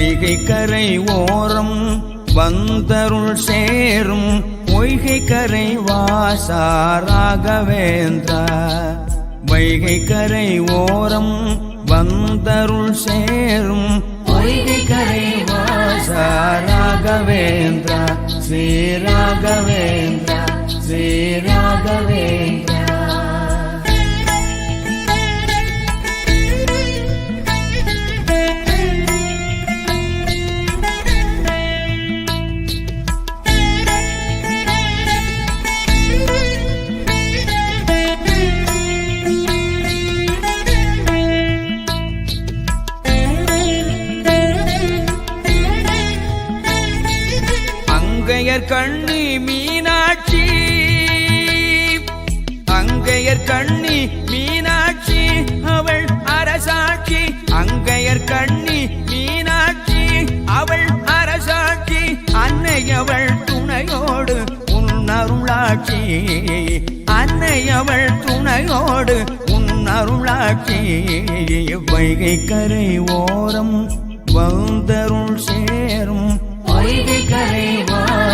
பொய்கை கரை ஓரம் வந்தருள் சேரும் பொய்கை கரை வாசா ராகவேந்திரா வைகை கரை ஓரம் வந்தருள் சேரும் பொய்கை கரை வாசா ராகவேந்திரா ஸ்ரீ ராகவேந்திரா ஸ்ரீ ராகவேந்திரா அங்கையர் கண்ணி மீனாட்சி. அங்கையர் கண்ணி மீனாட்சி அவள் அரசாட்சி. அங்கையர் கண்ணி மீனாட்சி அவள் அரசாட்சி. அன்னை அவள் துணையோடு உன்னருளாட்சி அன்னை அவள் துணையோடு உன்னருளாட்சி வைகை கரை ஓரம் வந்தருள் சேரும். வைகை கரை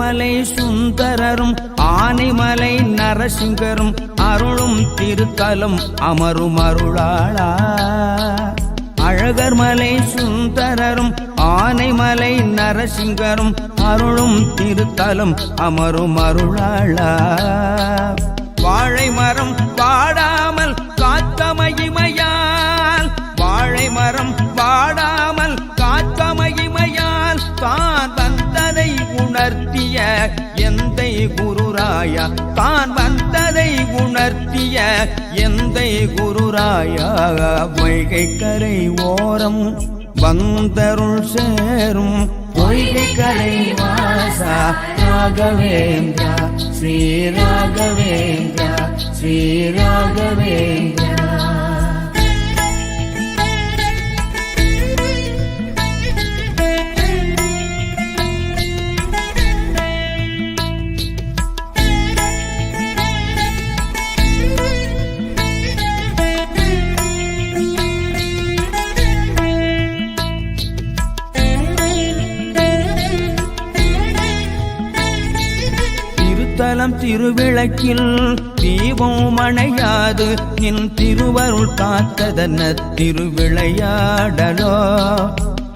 ஸ்ரீ சுந்தரரும் ஆனைமலை நரசிங்கரும் அருளும் திருத்தலம் அமரும் அருளாளா. அழகர் மலை சுந்தரரும் ஆனைமலை நரசிங்கரும் அருளும் திருத்தலம் அமரும் அருளாளா. வாழை மரம் எந்த குருராயா வைகை கரை ஓரம் வந்தருள் சேரும் பொய்கை கரை வாசா ராகவேந்திரா ஸ்ரீ ராகவேந்திரா ஸ்ரீ ராகவேந்திரா. திருத்தலம் திருவிளக்கில் தீபம் அணையாது. என் திருவருள் காத்ததன திருவிளையாடலோ?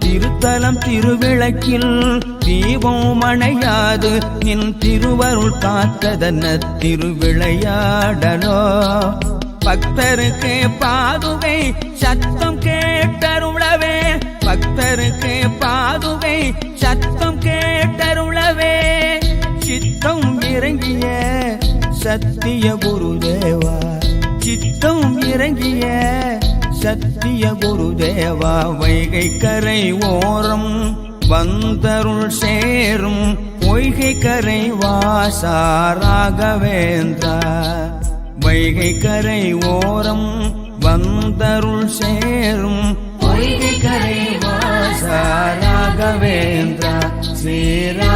திருத்தலம் திருவிளக்கில் தீபம் அணையாது. என் திருவருள் காத்ததன திருவிளையாடலோ? பக்தருக்கு பாதுகை சத்தம் கேட்டருளவே. பக்தருக்கு பாதுகை சத்தம் சத்திய குருதேவா. சித்தம் இறங்கிய சத்திய குருதேவா. வைகை கரை ஓரம் வந்தருள் சேரும் பொய்கை கரை வாசா ராகவேந்திரா வைகை கரை ஓரம் வந்தருள் சேரும் பொய்கை கரை வாசா ராகவேந்திரா ஸ்ரீரா